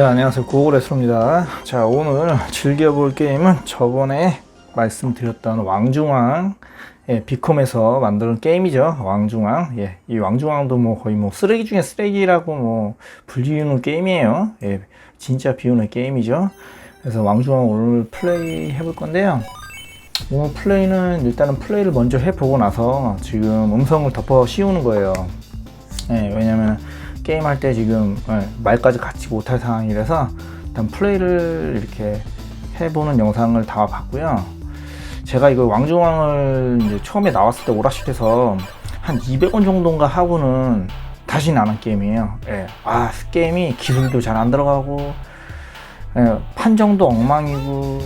자 안녕하세요. 구호레스로입니다. 자 오늘 즐겨볼 게임은 저번에 말씀드렸던 왕중왕 예, 비콤에서 만든 게임이죠. 왕중왕. 예, 이 왕중왕도 뭐 거의 뭐 쓰레기 중에 쓰레기라고 뭐 불리우는 게임이에요. 예, 진짜 비우는 게임이죠. 그래서 왕중왕 오늘 플레이 해볼 건데요. 오늘 플레이는 일단은 플레이를 먼저 해보고 나서 지금 음성을 덮어 씌우는 거예요. 예, 왜냐면 게임할 때 지금 예, 말까지 같이 못할 상황이라서 일단 플레이를 이렇게 해보는 영상을 담아봤고요. 제가 이거 왕중왕을 처음에 나왔을 때 오락실에서 한 200원 정도인가 하고는 다시는 안 한 게임이에요. 예. 아, 게임이 기술도 잘 안 들어가고, 예, 판정도 엉망이고,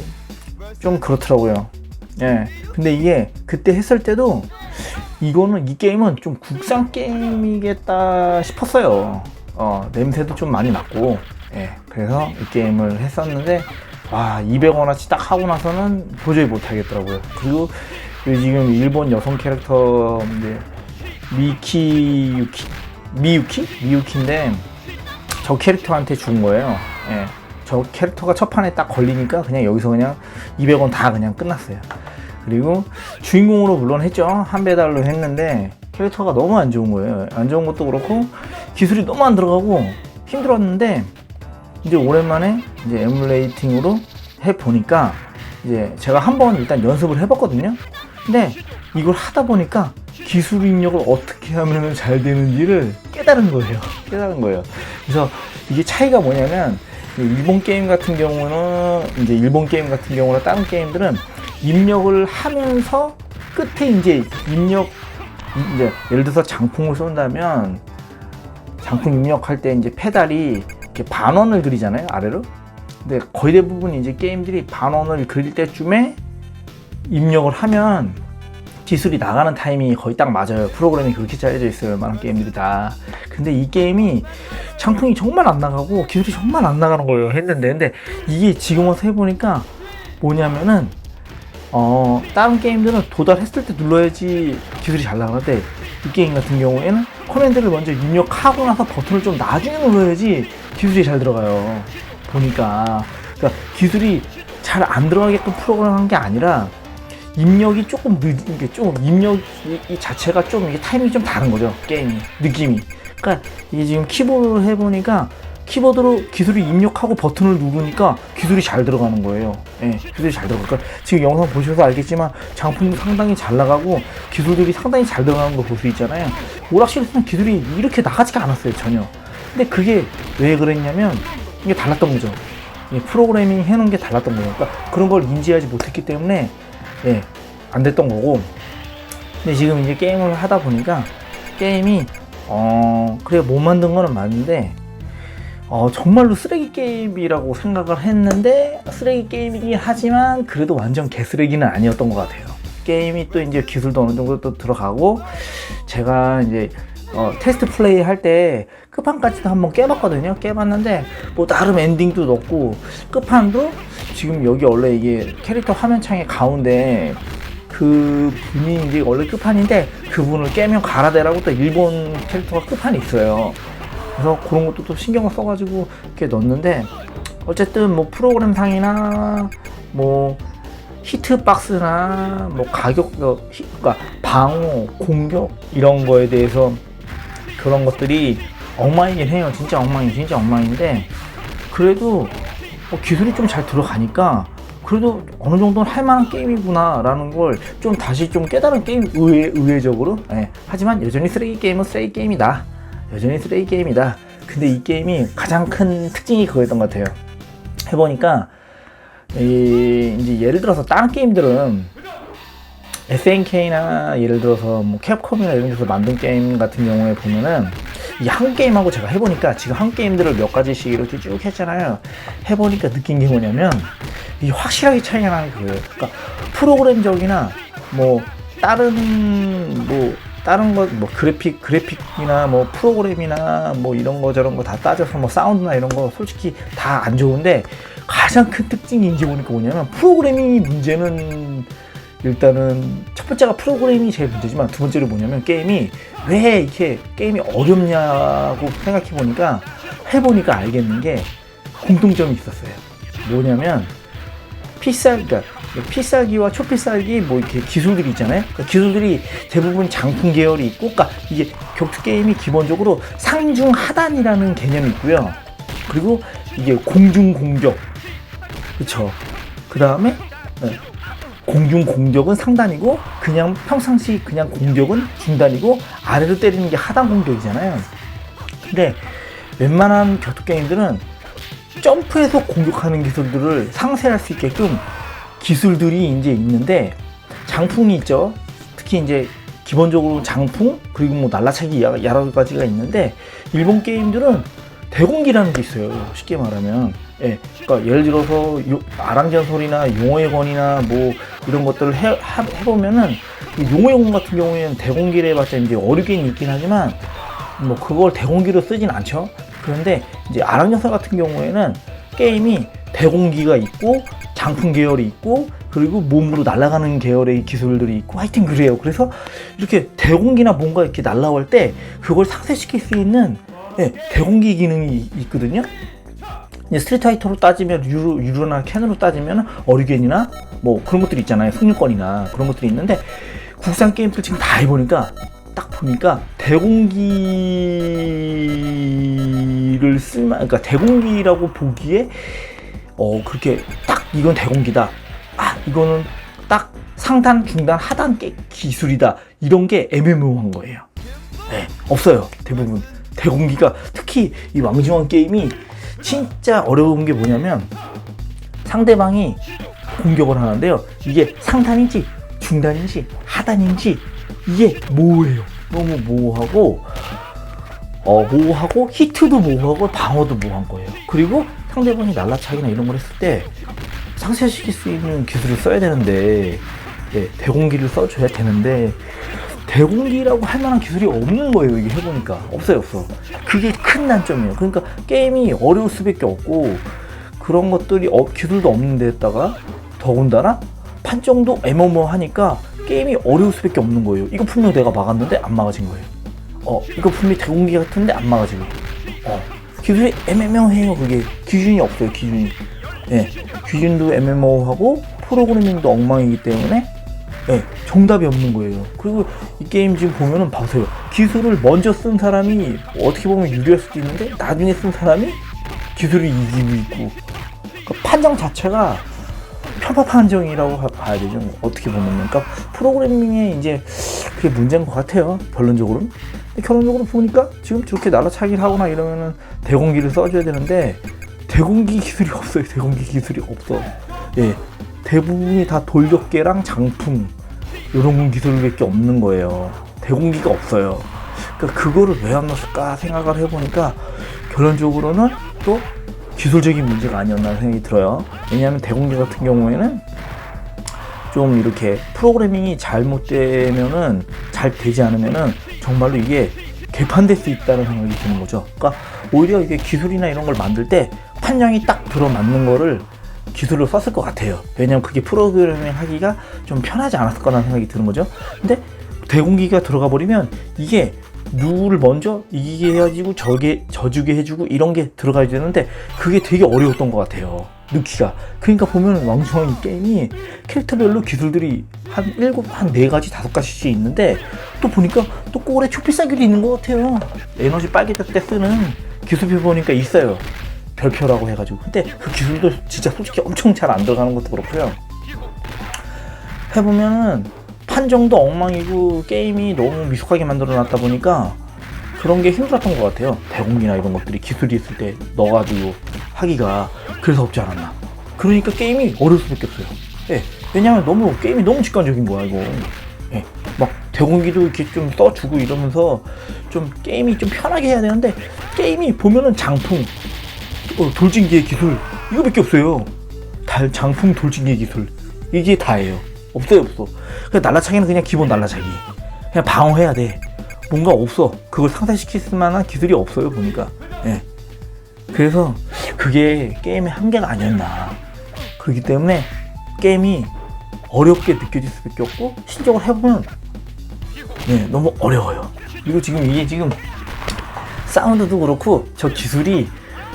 좀 그렇더라고요. 예. 근데 이게 그때 했을 때도 이거는 이 게임은 좀 국산 게임이겠다 싶었어요. 어, 냄새도 좀 많이 났고, 예, 그래서 이 게임을 했었는데, 와, 200원어치 딱 하고 나서는 도저히 못하겠더라고요. 그리고 이 지금 일본 여성 캐릭터, 이제, 미키 유키, 미유키? 미유키인데, 저 캐릭터한테 준 거예요. 예. 저 캐릭터가 첫 판에 딱 걸리니까 그냥 여기서 그냥 200원 다 그냥 끝났어요. 그리고 주인공으로 물론 했죠. 한 배달로 했는데 캐릭터가 너무 안 좋은 거예요. 안 좋은 것도 그렇고 기술이 너무 안 들어가고 힘들었는데 이제 오랜만에 이제 에뮬레이팅으로 해 보니까 이제 제가 한번 일단 연습을 해봤거든요. 근데 이걸 하다 보니까 기술 입력을 어떻게 하면 잘 되는지를 깨달은 거예요. 깨달은 거예요. 그래서 이게 차이가 뭐냐면 일본 게임 같은 경우는 이제 일본 게임 같은 경우나 다른 게임들은 입력을 하면서 끝에 이제 입력 이제 예를 들어서 장풍을 쏜다면 장풍 입력할 때 이제 페달이 이렇게 반원을 그리잖아요 아래로. 근데 거의 대부분 이제 게임들이 반원을 그릴 때쯤에 입력을 하면 기술이 나가는 타이밍이 거의 딱 맞아요 프로그램이 그렇게 짜여져 있어요 많은 게임들이 다 근데 이 게임이 장풍이 정말 안 나가고 기술이 정말 안 나가는 거예요 했는데 근데 이게 지금 와서 해보니까 뭐냐면은 어, 다른 게임들은 도달했을 때 눌러야지 기술이 잘 나가는데 이 게임 같은 경우에는 커맨드를 먼저 입력하고 나서 버튼을 좀 나중에 눌러야지 기술이 잘 들어가요. 보니까. 그러니까 기술이 잘 안 들어가게끔 프로그램한 게 아니라 입력이 조금 늦은 게좀 입력 이, 이 자체가 좀 이게 타이밍이 좀 다른 거죠. 게임이 느낌이. 그러니까 이게 지금 키보드를 해보니까 키보드로 기술이 입력하고 버튼을 누르니까 기술이 잘 들어가는 거예요. 예, 기술이 잘 들어가. 그러니까 지금 영상 보셔서 알겠지만 장품도 상당히 잘 나가고 기술들이 상당히 잘 들어가는 거 볼 수 있잖아요. 오락실에서는 기술이 이렇게 나가지가 않았어요, 전혀. 근데 그게 왜 그랬냐면 이게 달랐던 거죠. 예, 프로그래밍 해놓은 게 달랐던 거예요. 그러니까 그런 걸 인지하지 못했기 때문에 예, 안 됐던 거고. 근데 지금 이제 게임을 하다 보니까 게임이 어 그래 못 만든 거는 맞는데 어, 정말로 쓰레기 게임이라고 생각을 했는데 쓰레기 게임이긴 하지만 그래도 완전 개쓰레기는 아니었던 것 같아요. 게임이 또 이제 기술도 어느 정도 또 들어가고 제가 이제 어, 테스트 플레이 할 때 끝판까지도 한번 깨봤거든요. 깨봤는데 뭐 나름 엔딩도 넣고 끝판도 지금 여기 원래 이게 캐릭터 화면창의 가운데 그 분이 이제 원래 끝판인데 그분을 깨면 가라데라고 또 일본 캐릭터가 끝판이 있어요. 그래서 그런 것도 또 신경을 써가지고 이렇게 넣었는데 어쨌든 뭐 프로그램 상이나 뭐 히트박스나 뭐 가격 어, 히- 그러니까 방어 공격 이런 거에 대해서 그런 것들이 엉망이긴 해요 진짜 엉망이 진짜 엉망인데 그래도 어, 기술이 좀 잘 들어가니까 그래도 어느 정도는 할 만한 게임이구나라는 걸 좀 다시 좀 깨달은 게임 의외, 의외적으로 예. 하지만 여전히 쓰레기 게임은 쓰레기 게임이다 여전히 쓰레기 게임이다. 근데 이 게임이 가장 큰 특징이 그거였던 것 같아요. 해보니까 이 이제 예를 들어서 다른 게임들은 SNK나 예를 들어서 뭐 캡콤이나 이런 데서 만든 게임 같은 경우에 보면은 이 한 게임하고 제가 해보니까 지금 한 게임들을 몇 가지씩 이렇게 쭉 했잖아요. 해보니까 느낀 게 뭐냐면 이 확실하게 차이가 나는 게 그거예요. 그러니까 프로그램적이나 뭐 다른 뭐 다른 거뭐 그래픽 그래픽이나 뭐 프로그램이나 뭐 이런 거 저런 거 다 따져서 뭐 사운드나 이런 거 솔직히 다 안 좋은데 가장 큰 특징이 인지 보니까 뭐냐면 프로그래밍이 문제는 일단은 첫 번째가 프로그램이 제일 문제지만 두 번째로 뭐냐면 게임이 왜 이렇게 게임이 어렵냐고 생각해 보니까 해보니까 알겠는 게 공통점이 있었어요. 뭐냐면 필살, 그러니까 필살기와 초필살기 뭐 이렇게 기술들이 있잖아요. 그 기술들이 대부분 장풍 계열이 있고, 그러니까 이게 격투 게임이 기본적으로 상중 하단이라는 개념이 있고요. 그리고 이게 공중 공격, 그렇죠. 그 다음에 공중 공격은 상단이고 그냥 평상시 그냥 공격은 중단이고 아래로 때리는 게 하단 공격이잖아요. 근데 웬만한 격투 게임들은 점프해서 공격하는 기술들을 상쇄할 수 있게끔 기술들이 이제 있는데 장풍이 있죠. 특히 이제 기본적으로 장풍 그리고 뭐 날라차기 여러 가지가 있는데 일본 게임들은 대공기라는 게 있어요. 쉽게 말하면. 예. 그러니까 예를 들어서 요- 아랑전설이나 용어의 권이나 뭐 이런 것들을 해, 하- 해보면은 이 용어의 권 같은 경우에는 대공기를 해봤자 이제 어류겐이 있긴 하지만 뭐 그걸 대공기로 쓰진 않죠. 그런데 이제 아랑전설 같은 경우에는 게임이 대공기가 있고 장풍 계열이 있고 그리고 몸으로 날아가는 계열의 기술들이 있고 하여튼 그래요. 그래서 이렇게 대공기나 뭔가 이렇게 날라올 때 그걸 상쇄시킬 수 있는 예, 대공기 기능이 있거든요. 스트리트 파이터로 따지면 유로, 유로 나 캔으로 따지면 어리겐이나 뭐 그런 것들이 있잖아요. 승률권이나 그런 것들이 있는데 국산 게임들 지금 다 해보니까 딱 보니까 대공기를 쓸만 그러니까 대공기라고 보기에 어 그렇게 딱 이건 대공기다. 아 이거는 딱 상단, 중단, 하단 게- 기술이다. 이런 게 애매모호한 거예요. 네, 없어요. 대부분 대공기가 특히 이 왕중왕 게임이 진짜 어려운 게 뭐냐면 상대방이 공격을 하는데요. 이게 상단인지 중단인지 하단인지 이게 모호해요. 너무 모호하고 어 모호하고 히트도 모호하고 방어도 모호한 거예요. 그리고 상대방이 날라차기나 이런 걸 했을 때 상쇄시킬 수 있는 기술을 써야 되는데 예, 대공기를 써줘야 되는데 대공기라고 할 만한 기술이 없는 거예요. 이게 해보니까 없어요, 없어. 그게 큰 단점이에요. 그러니까 게임이 어려울 수밖에 없고 그런 것들이 어, 기술도 없는 데다가 더군다나 판정도 애매모호하니까 게임이 어려울 수밖에 없는 거예요. 이거 분명 내가 막았는데 안 막아진 거예요. 어, 이거 분명히 대공기 같은데 안 막아지고. 어, 기술이 애매모호해요. 그게 기준이 없어요. 기준이. 예, 기준도 애매모호하고 프로그래밍도 엉망이기 때문에 예, 정답이 없는 거예요. 그리고 이 게임 지금 보면은 보세요. 기술을 먼저 쓴 사람이 어떻게 보면 유리할 수도 있는데 나중에 쓴 사람이 기술을 이기고 있고 그 판정 자체가 편파 판정이라고 하- 봐야 되죠. 어떻게 보면 그러니까 프로그래밍에 이제 그게 문제인 것 같아요. 결론적으로는. 결론적으로 보니까 지금 저렇게 날라차기를 하거나 이러면은 대공기를 써줘야 되는데 대공기 기술이 없어요. 대공기 기술이 없어. 예, 대부분이 다 돌격계랑 장풍 이런 기술밖에 없는 거예요. 대공기가 없어요. 그러니까 그거를 왜 안 넣었을까 생각을 해보니까 결론적으로는 또 기술적인 문제가 아니었나 생각이 들어요. 왜냐하면 대공기 같은 경우에는 좀 이렇게 프로그래밍이 잘못되면은 잘 되지 않으면은 정말로 이게 개판될 수 있다는 생각이 드는 거죠. 그러니까 오히려 이게 기술이나 이런 걸 만들 때 판정이 딱 들어맞는 거를 기술로 썼을 것 같아요. 왜냐면 그게 프로그래밍 하기가 좀 편하지 않았을 거라는 생각이 드는 거죠. 근데 대공기가 들어가 버리면 이게 누구를 먼저 이기게 해가지고 저게 져주게 해주고 이런 게 들어가야 되는데 그게 되게 어려웠던 것 같아요. 넣기가. 그러니까 보면 왕중왕 이 게임이 캐릭터별로 기술들이 한 일곱, 한 네 가지, 다섯 가지씩 있는데 또 보니까 또 꼴에 초필살기도 있는 것 같아요. 에너지 빨개질 때 쓰는 기술표 보니까 있어요. 별표라고 해가지고. 근데 그 기술도 진짜 솔직히 엄청 잘 안 들어가는 것도 그렇고요. 해보면은 판정도 엉망이고 게임이 너무 미숙하게 만들어 놨다 보니까 그런 게 힘들었던 것 같아요. 대공기나 이런 것들이 기술이 있을 때 넣어가지고 하기가 그래서 없지 않았나. 그러니까 게임이 어려울 수밖에 없어요. 예. 왜냐면 너무 게임이 너무 직관적인 거야 이거. 예. 막 대공기도 이렇게 좀 써주고 이러면서 좀 게임이 좀 편하게 해야 되는데 게임이 보면은 장풍, 어, 돌진기의 기술 이거밖에 없어요. 달 장풍 돌진기의 기술 이게 다예요. 없어요 없어. 그냥 날라차기는 그냥 기본 날라차기. 그냥 방어해야 돼. 뭔가 없어. 그걸 상쇄시킬 만한 기술이 없어요 보니까. 예. 그래서 그게 게임의 한계가 아니었나. 그렇기 때문에 게임이 어렵게 느껴질 수밖에 없고 실적을 해보면 네 너무 어려워요. 그리고 지금 이게 지금 사운드도 그렇고 저 기술이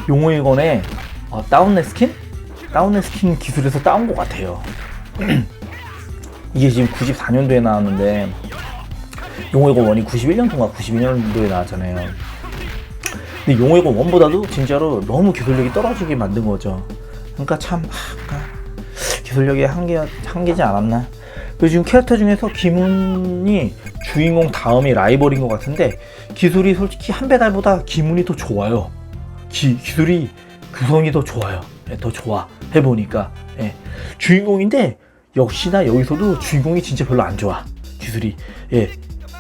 용어이건에 어, 다운넷 스킨? 다운넷 스킨 기술에서 따온 것 같아요. 이게 지금 94년도에 나왔는데 고 원이 91년도인가 92년도에 나왔잖아요. 근데 고 원보다도 진짜로 너무 기술력이 떨어지게 만든 거죠. 그러니까 참 아, 그러니까 기술력이 한계 한계지 않았나. 그리고 지금 캐릭터 중에서 김훈이 주인공 다음이 라이벌인 것 같은데 기술이 솔직히 한 배달보다 김훈이 더 좋아요. 기, 기술이 구성이 더 좋아요. 예, 더 좋아. 해보니까. 예. 주인공인데 역시나 여기서도 주인공이 진짜 별로 안 좋아. 기술이. 예.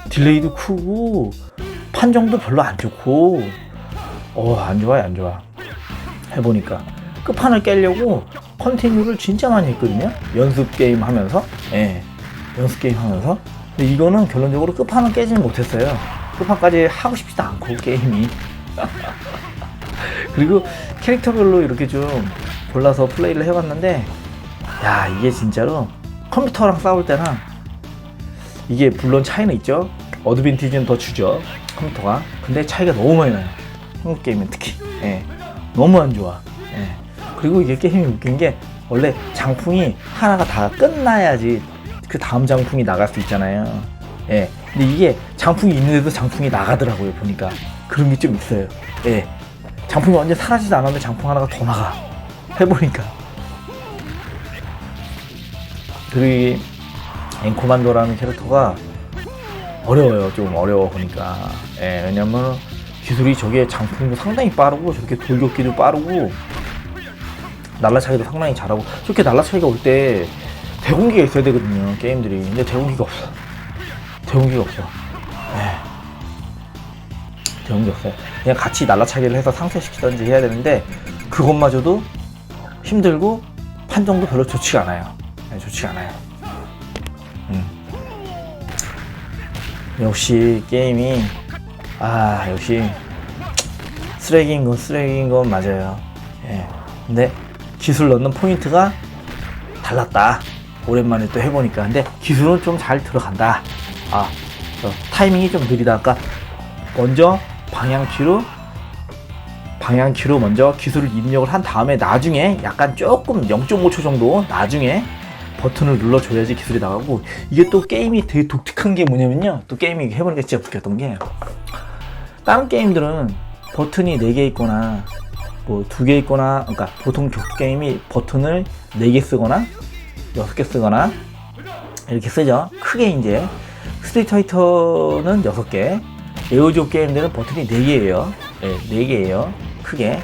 딜레이도 크고 판정도 별로 안 좋고. 어 안 좋아요 안 좋아. 해보니까. 끝판을 깨려고 컨티뉴를 진짜 많이 했거든요. 연습 게임 하면서. 예. 연습 게임 하면서. 근데 이거는 결론적으로 끝판을 깨지는 못했어요. 끝판까지 하고 싶지도 않고 게임이 그리고 캐릭터별로 이렇게 좀 골라서 플레이를 해봤는데 야 이게 진짜로 컴퓨터랑 싸울 때랑 이게 물론 차이는 있죠 어드밴티지는 더 주죠 컴퓨터가 근데 차이가 너무 많이 나요 한국 게임은 특히 예. 너무 안 좋아 예. 그리고 이게 게임이 웃긴 게 원래 장풍이 하나가 다 끝나야지 그 다음 장풍이 나갈 수 있잖아요 예. 근데 이게 장풍이 있는데도 장풍이 나가더라고요 보니까 그런 게 좀 있어요 예. 장풍이 완전 사라지지 않았는데 장풍 하나가 더 나가. 해보니까. 그리고 이 앵코만도라는 캐릭터가 어려워요. 좀 어려워 보니까. 예, 왜냐면 기술이 저게 장풍도 상당히 빠르고 저렇게 돌격기도 빠르고 날라차기도 상당히 잘하고 저렇게 날라차기가 올 때 대공기가 있어야 되거든요 게임들이. 근데 대공기가 없어. 대공기가 없어. 예. 없어요. 그냥 같이 날라차기를 해서 상쇄시키던지 해야 되는데 그것마저도 힘들고 판정도 별로 좋지가 않아요. 네, 좋지가 않아요. 음. 역시 게임이 아 역시 쓰레기인 건 쓰레기인 건 맞아요. 예. 근데 기술 넣는 포인트가 달랐다. 오랜만에 또 해보니까. 근데 기술은 좀 잘 들어간다. 아저 타이밍이 좀 느리다. 아까 먼저 방향 키로? 방향 키로 먼저 기술을 입력을 한 다음에 나중에 약간 조금 0.5초 정도 나중에 버튼을 눌러줘야지 기술이 나가고 이게 또 게임이 되게 독특한 게 뭐냐면요. 또 게임이 해보니까 진짜 웃겼던 게 다른 게임들은 버튼이 4개 있거나 뭐 2개 있거나 그러니까 보통 게임이 버튼을 4개 쓰거나 6개 쓰거나 이렇게 쓰죠. 크게 이제 스트리트 파이터는 6개 에어조 게임들은 버튼이 4개예요 네, 4개예요 크게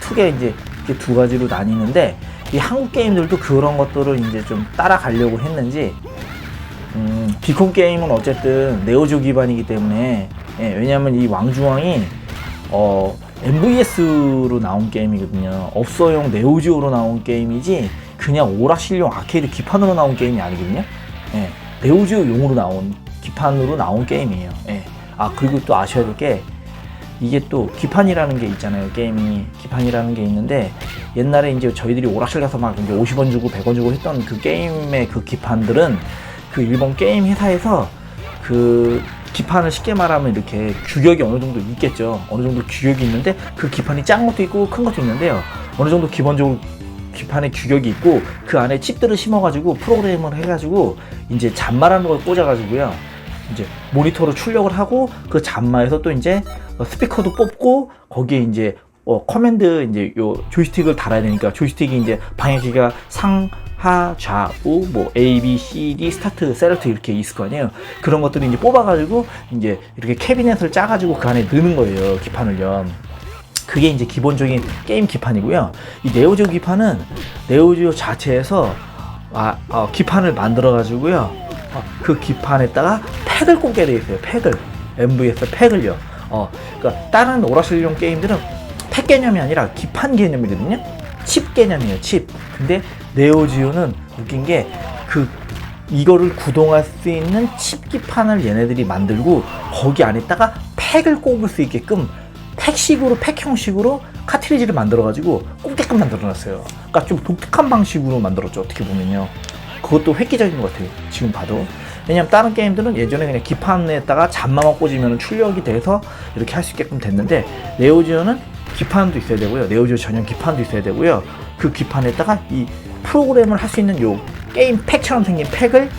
크게 이제 두 가지로 나뉘는데 이 한국 게임들도 그런 것들을 이제 좀 따라가려고 했는지 음, 비콘 게임은 어쨌든 네오조 기반이기 때문에 예, 왜냐하면 이 왕중왕이 어, MVS로 나온 게임이거든요. 업소용 네오지오로 나온 게임이지 그냥 오락실용 아케이드 기판으로 나온 게임이 아니거든요. 예, 네오지오용으로 나온 기판으로 나온 게임이에요. 예. 아 그리고 또 아셔야 될 게 이게 또 기판이라는 게 있잖아요. 게임이 기판이라는 게 있는데 옛날에 이제 저희들이 오락실 가서 막 이제 50원 주고 100원 주고 했던 그 게임의 그 기판들은 그 일본 게임 회사에서 그 기판을 쉽게 말하면 이렇게 규격이 어느 정도 있겠죠. 어느 정도 규격이 있는데 그 기판이 작은 것도 있고 큰 것도 있는데요. 어느 정도 기본적으로 기판의 규격이 있고 그 안에 칩들을 심어가지고 프로그램을 해가지고 이제 잔마라는 걸 꽂아가지고요. 이제 모니터로 출력을 하고 그 잔마에서 또 이제 어, 스피커도 뽑고 거기에 이제 어, 커맨드 이제 요 조이스틱을 달아야 되니까 조이스틱이 이제 방향키가 상, 하, 좌 우, 뭐 A, B, C, D, 스타트, 셀렉트 이렇게 있을 거 아니에요. 그런 것들을 이제 뽑아가지고 이제 이렇게 캐비넷을 짜가지고 그 안에 넣는 거예요. 기판을요. 그게 이제 기본적인 게임 기판이고요. 이 네오지오 기판은 네오지오 자체에서 아, 어, 기판을 만들어 가지고요. 어, 그 기판에다가 팩을 꽂게 돼 있어요. 팩을 MVS 팩을요. 어, 그러니까 다른 오락실용 게임들은 팩 개념이 아니라 기판 개념이거든요. 칩 개념이에요. 칩. 근데 네오지오는 웃긴 게 그 이거를 구동할 수 있는 칩 기판을 얘네들이 만들고 거기 안에다가 팩을 꼽을 수 있게끔 팩식으로 팩 형식으로 카트리지를 만들어 가지고 꼽게끔 만들어 놨어요. 그러니까 좀 독특한 방식으로 만들었죠. 어떻게 보면요. 그것도 획기적인 것 같아요. 지금 봐도. 왜냐면 다른 게임들은 예전에 그냥 기판에다가 잔마만 꽂으면 출력이 돼서 이렇게 할 수 있게끔 됐는데 네오지오는 기판도 있어야 되고요. 네오지오 전용 기판도 있어야 되고요. 그 기판에다가 이 프로그램을 할 수 있는 요 게임 팩처럼 생긴 팩을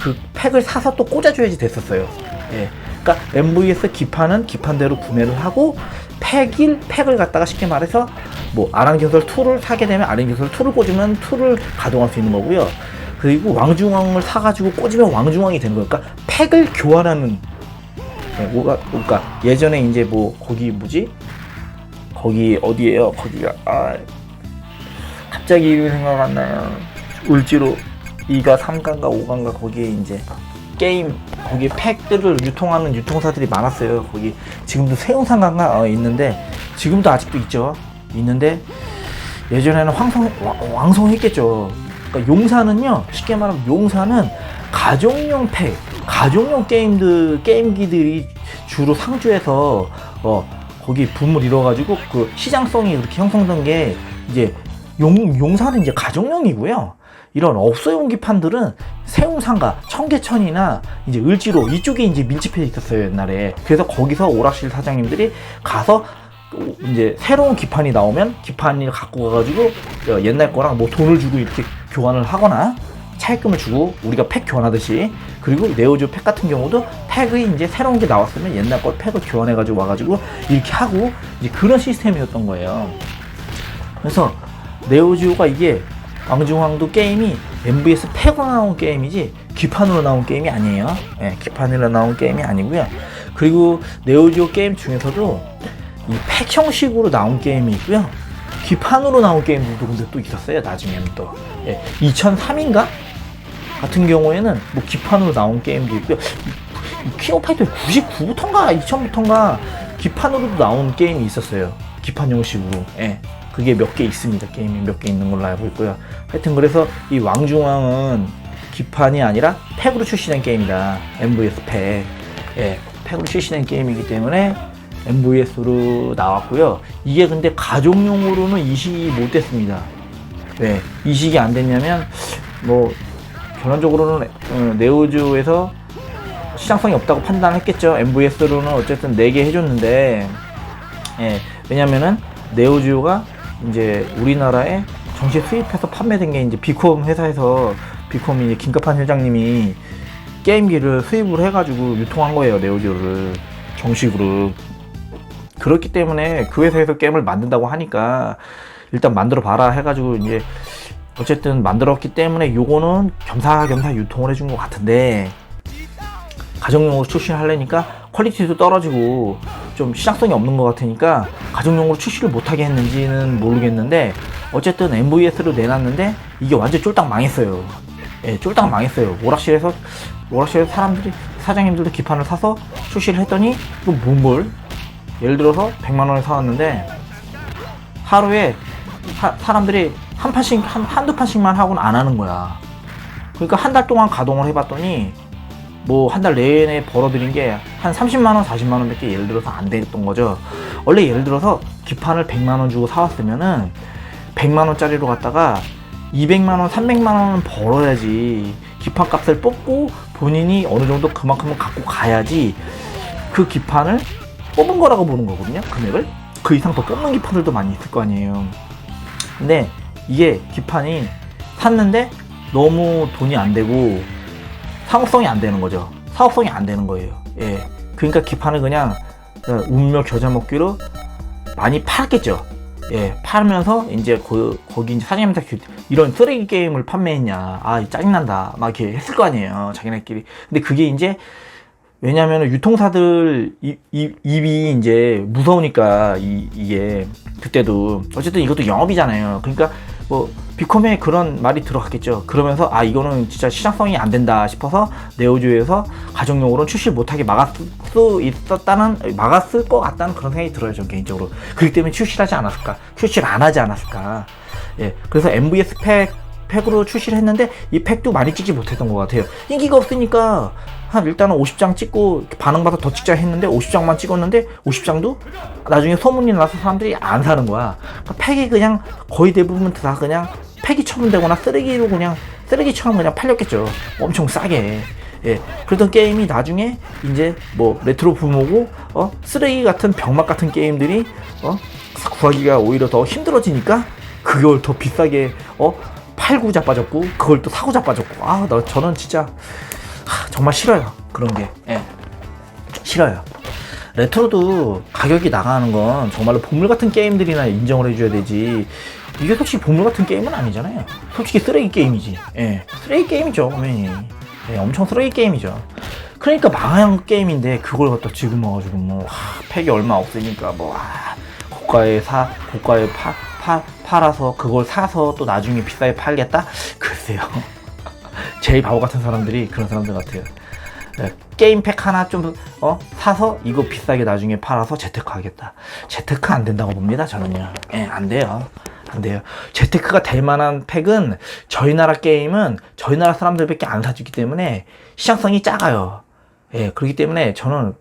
그 팩을 사서 또 꽂아줘야지 됐었어요. 예. 그러니까 MVS 기판은 기판대로 구매를 하고 팩일 팩을 갖다가 쉽게 말해서 뭐 아랑전설 2를 사게 되면 아랑전설 2를 꽂으면 2를 가동할 수 있는 거고요. 그리고 왕중왕을 사가지고 꽂으면 왕중왕이 되는 거예요. 그러니까 팩을 교환하는 네, 뭐가 그러니까 예전에 이제 뭐 거기 뭐지? 거기 어디에요? 거기가 아 갑자기 생각 안 나요. 울지로 2가 3가인가 5가인가 거기에 이제 게임 거기 팩들을 유통하는 유통사들이 많았어요. 거기 지금도 세운상가인가 어, 있는데 지금도 아직도 있죠. 있는데 예전에는 황성 왕- 왕성했겠죠 그러니까 용사는요 쉽게 말하면 용사는 가정용 팩 가정용 게임들 게임기들이 주로 상주해서 어 거기 붐을 이뤄가지고 그 시장성이 그렇게 형성된 게 이제 용 용사는 이제 가정용이고요. 이런 업소용 기판들은 세운상가, 청계천이나 이제 을지로 이쪽에 이제 밀집해 있었어요 옛날에. 그래서 거기서 오락실 사장님들이 가서 또 이제 새로운 기판이 나오면 기판을 갖고 가가지고 어, 옛날 거랑 뭐 돈을 주고 이렇게 교환을 하거나 차입금을 주고 우리가 팩 교환하듯이 그리고 네오지오 팩 같은 경우도 팩이 이제 새로운 게 나왔으면 옛날 거 팩을 교환해가지고 와가지고 이렇게 하고 이제 그런 시스템이었던 거예요. 그래서 네오지오가 이게 왕중왕도 게임이 MVS 팩으로 나온 게임이지 기판으로 나온 게임이 아니에요. 예, 기판으로 나온 게임이 아니고요. 그리고 네오지오 게임 중에서도 이 팩 형식으로 나온 게임이 있고요. 기판으로 나온 게임들도 근데 또 있었어요. 나중에는 또 예, 2003인가 같은 경우에는 뭐 기판으로 나온 게임도 있고요. 킹 오브 파이터 99부터인가 2000부터인가 기판으로도 나온 게임이 있었어요. 기판 형식으로. 예. 그게 몇 개 있습니다. 게임이 몇 개 있는 걸로 알고 있고요. 하여튼 그래서 이 왕중왕은 기판이 아니라 팩으로 출시된 게임이다. MVS 팩. 예. 팩으로 출시된 게임이기 때문에 MVS로 나왔고요. 이게 근데 가족용으로는 이식이 못 됐습니다. 왜 이식이 안 됐냐면 뭐 결론적으로는 어, 네오지오에서 시장성이 없다고 판단했겠죠. MVS로는 어쨌든 4개 해줬는데 예, 왜냐면은 네오지오가 이제 우리나라에 정식 수입해서 판매된 게 이제 비콤 회사에서 비콤이 이제 김갑한 회장님이 게임기를 수입을 해가지고 유통한 거예요 네오지오를 정식으로 그렇기 때문에 그 회사에서 게임을 만든다고 하니까 일단 만들어 봐라 해가지고 이제 어쨌든 만들었기 때문에 요거는 겸사겸사 유통을 해준 것 같은데 가정용으로 출시를 하려니까 퀄리티도 떨어지고 좀 시장성이 없는 것 같으니까 가정용으로 출시를 못하게 했는지는 모르겠는데 어쨌든 MVS로 내놨는데 이게 완전 쫄딱 망했어요. 예, 쫄딱 망했어요. 오락실에서 오락실에서 사람들이 사장님들도 기판을 사서 출시를 했더니 이거 뭔걸 예를 들어서 100만 원을 사왔는데 하루에 사, 사람들이 한 판씩 한, 한두 판씩만 하고는 안 하는 거야. 그러니까 한 달 동안 가동을 해봤더니 뭐 한 달 내내 벌어들인 게 한 30만 원, 40만 원밖에 예를 들어서 안 됐던 거죠. 원래 예를 들어서 기판을 100만 원 주고 사왔으면은 100만 원짜리로 갖다가 200만 원, 300만 원은 벌어야지 기판 값을 뽑고 본인이 어느 정도 그만큼은 갖고 가야지 그 기판을 뽑은 거라고 보는 거거든요. 금액을 그 이상 더 뽑는 기판들도 많이 있을 거 아니에요. 근데 이게 기판이 샀는데 너무 돈이 안 되고 사업성이 안 되는 거죠. 사업성이 안 되는 거예요. 예. 그러니까 기판을 그냥 운명 겨자 먹기로 많이 팔겠죠. 예, 팔면서 이제 그 거기 이제 사장님한테 그- 이런 쓰레기 게임을 판매했냐, 아 짜증난다, 막 이렇게 했을 거 아니에요, 자기네끼리. 근데 그게 이제 왜냐하면 유통사들 입이 이제 무서우니까 이, 이게 그때도 어쨌든 이것도 영업이잖아요. 그러니까 뭐 비콤에 그런 말이 들어갔겠죠. 그러면서 아 이거는 진짜 시장성이 안 된다 싶어서 네오지오에서 가정용으로는 출시 못하게 막았을 수 있었다는 막았을 것 같다는 그런 생각이 들어요. 전 개인적으로. 그렇기 때문에 출시를 하지 않았을까? 출시를 안 하지 않았을까? 예. 그래서 MVS 팩 팩으로 출시를 했는데 이 팩도 많이 찍지 못했던 것 같아요. 인기가 없으니까 한 일단은 50장 찍고 반응받아 더 찍자 했는데 50장만 찍었는데 50장도 나중에 소문이 나서 사람들이 안 사는 거야. 그러니까 팩이 그냥 거의 대부분 다 그냥 팩이 처분되거나 쓰레기로 그냥 쓰레기처럼 그냥 팔렸겠죠. 엄청 싸게. 예, 그러던 게임이 나중에 이제 뭐 레트로 부모고 어 쓰레기 같은 병맛 같은 게임들이 어 구하기가 오히려 더 힘들어지니까 그걸 더 비싸게 어 팔고 자빠졌고 그걸 또 사고 자빠졌고 아 나 저는 진짜 하, 정말 싫어요 그런 게 예. 싫어요. 레트로도 가격이 나가는 건 정말로 보물 같은 게임들이나 인정을 해줘야 되지. 이게 솔직히 보물 같은 게임은 아니잖아요. 솔직히 쓰레기 게임이지. 예, 쓰레기 게임이죠, 어머니. 예, 엄청 쓰레기 게임이죠. 그러니까 망한 게임인데 그걸 갖다 지금 와가지고 뭐 하, 팩이 얼마 없으니까 뭐 아, 고가에 사 고가에 파, 파 팔아서 그걸 사서 또 나중에 비싸게 팔겠다? 글쎄요. 제일 바보 같은 사람들이 그런 사람들 같아요. 네, 게임팩 하나 좀 어, 사서 이거 비싸게 나중에 팔아서 재테크 하겠다. 재테크 안 된다고 봅니다. 저는요. 예, 안 돼요. 안 돼요. 재테크가 될 만한 팩은 저희 나라 게임은 저희 나라 사람들밖에 안 사주기 때문에 시장성이 작아요. 예, 그렇기 때문에 저는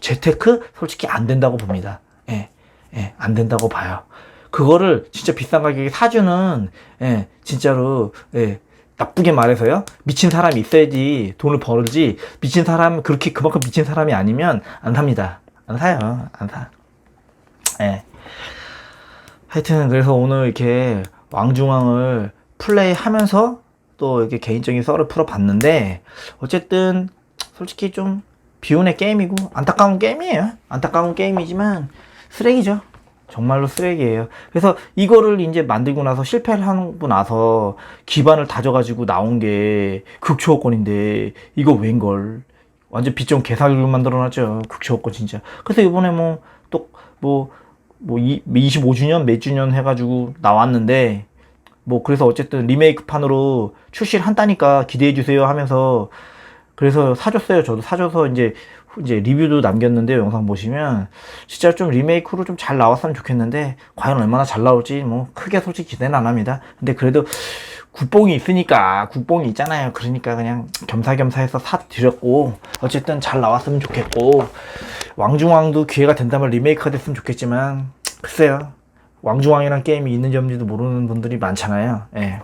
재테크 솔직히 안 된다고 봅니다. 예, 예, 안 된다고 봐요. 그거를 진짜 비싼 가격에 사주는, 예, 진짜로, 예, 나쁘게 말해서요. 미친 사람이 있어야지 돈을 벌지. 미친 사람, 그렇게 그만큼 미친 사람이 아니면 안 삽니다. 안 사요. 안 사. 예. 하여튼, 그래서 오늘 이렇게 왕중왕을 플레이 하면서 또 이렇게 개인적인 썰을 풀어봤는데, 어쨌든, 솔직히 좀 비운의 게임이고, 안타까운 게임이에요. 안타까운 게임이지만, 쓰레기죠. 정말로 쓰레기예요. 그래서 이거를 이제 만들고 나서 실패를 하고 나서 기반을 다져가지고 나온 게 극초월권인데 이거 웬걸 완전 빚 좀 개사기로 만들어놨죠. 극초월권 진짜. 그래서 이번에 뭐 또 뭐 뭐 25주년 몇 주년 해가지고 나왔는데 뭐 그래서 어쨌든 리메이크판으로 출시를 한다니까 기대해 주세요 하면서 그래서 사줬어요. 저도 사줘서 이제 이제 리뷰도 남겼는데 영상 보시면 진짜 좀 리메이크로 좀 잘 나왔으면 좋겠는데 과연 얼마나 잘 나올지 뭐 크게 솔직히 기대는 안 합니다. 근데 그래도 국뽕이 있으니까 국뽕이 있잖아요. 그러니까 그냥 겸사겸사해서 사 드렸고 어쨌든 잘 나왔으면 좋겠고 왕중왕도 기회가 된다면 리메이크가 됐으면 좋겠지만 글쎄요. 왕중왕이란 게임이 있는지 없는지도 모르는 분들이 많잖아요. 예.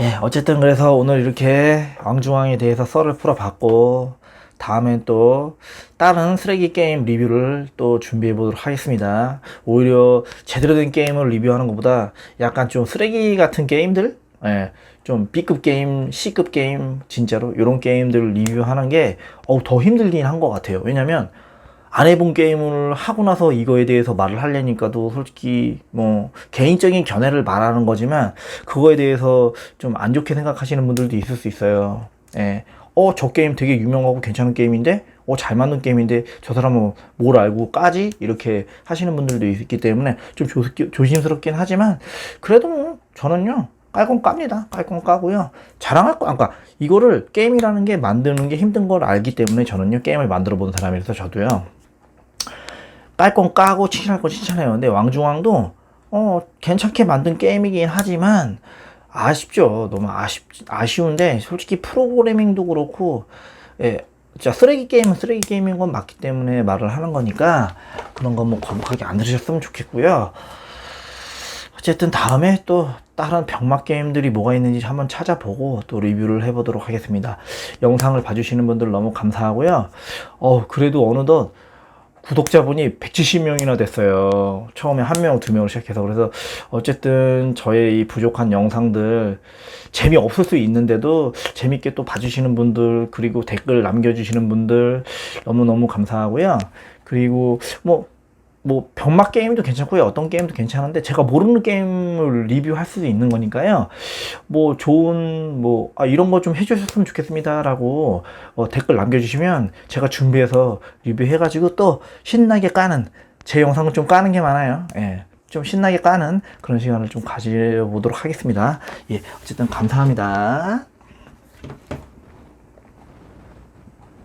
예, 어쨌든 그래서 오늘 이렇게 왕중왕에 대해서 썰을 풀어봤고 다음엔 또 다른 쓰레기 게임 리뷰를 또 준비해 보도록 하겠습니다. 오히려 제대로 된 게임을 리뷰하는 것보다 약간 좀 쓰레기 같은 게임들, 예, 좀 B급 게임, C급 게임, 진짜로 이런 게임들을 리뷰하는 게 어, 더 힘들긴 한 것 같아요. 왜냐면 안 해본 게임을 하고 나서 이거에 대해서 말을 하려니까도 솔직히 뭐 개인적인 견해를 말하는 거지만 그거에 대해서 좀 안 좋게 생각하시는 분들도 있을 수 있어요. 예. 어, 저 게임 되게 유명하고 괜찮은 게임인데, 어, 잘 만든 게임인데, 저 사람은 뭘 알고 까지? 이렇게 하시는 분들도 있기 때문에 좀 조, 조심스럽긴 하지만, 그래도 뭐, 저는요, 깔건 깝니다. 깔건 까고요. 자랑할 거, 그러니까, 이거를 게임이라는 게 만드는 게 힘든 걸 알기 때문에 저는요, 게임을 만들어 본 사람이라서 저도요, 깔건 까고 칭찬할 건 칭찬해요. 근데 왕중왕도, 어, 괜찮게 만든 게임이긴 하지만, 아쉽죠. 너무 아쉽, 아쉬운데, 솔직히 프로그래밍도 그렇고, 예, 진짜 쓰레기 게임은 쓰레기 게임인 건 맞기 때문에 말을 하는 거니까, 그런 거뭐 거북하게 안 들으셨으면 좋겠고요. 어쨌든 다음에 또 다른 병맛 게임들이 뭐가 있는지 한번 찾아보고 또 리뷰를 해보도록 하겠습니다. 영상을 봐주시는 분들 너무 감사하고요. 어, 그래도 어느덧 구독자분이 170명이나 됐어요. 처음에 한 명, 두 명으로 시작해서. 그래서 어쨌든 저의 이 부족한 영상들 재미없을 수 있는데도 재밌게 또 봐주시는 분들, 그리고 댓글 남겨주시는 분들 너무너무 감사하고요. 그리고 뭐, 뭐 병맛 게임도 괜찮고요. 어떤 게임도 괜찮은데 제가 모르는 게임을 리뷰할 수도 있는 거니까요. 뭐 좋은 뭐 아, 이런 거 좀 해주셨으면 좋겠습니다라고 어, 댓글 남겨주시면 제가 준비해서 리뷰해가지고 또 신나게 까는 제 영상은 좀 까는 게 많아요. 예. 좀 신나게 까는 그런 시간을 좀 가져보도록 하겠습니다. 예, 어쨌든 감사합니다.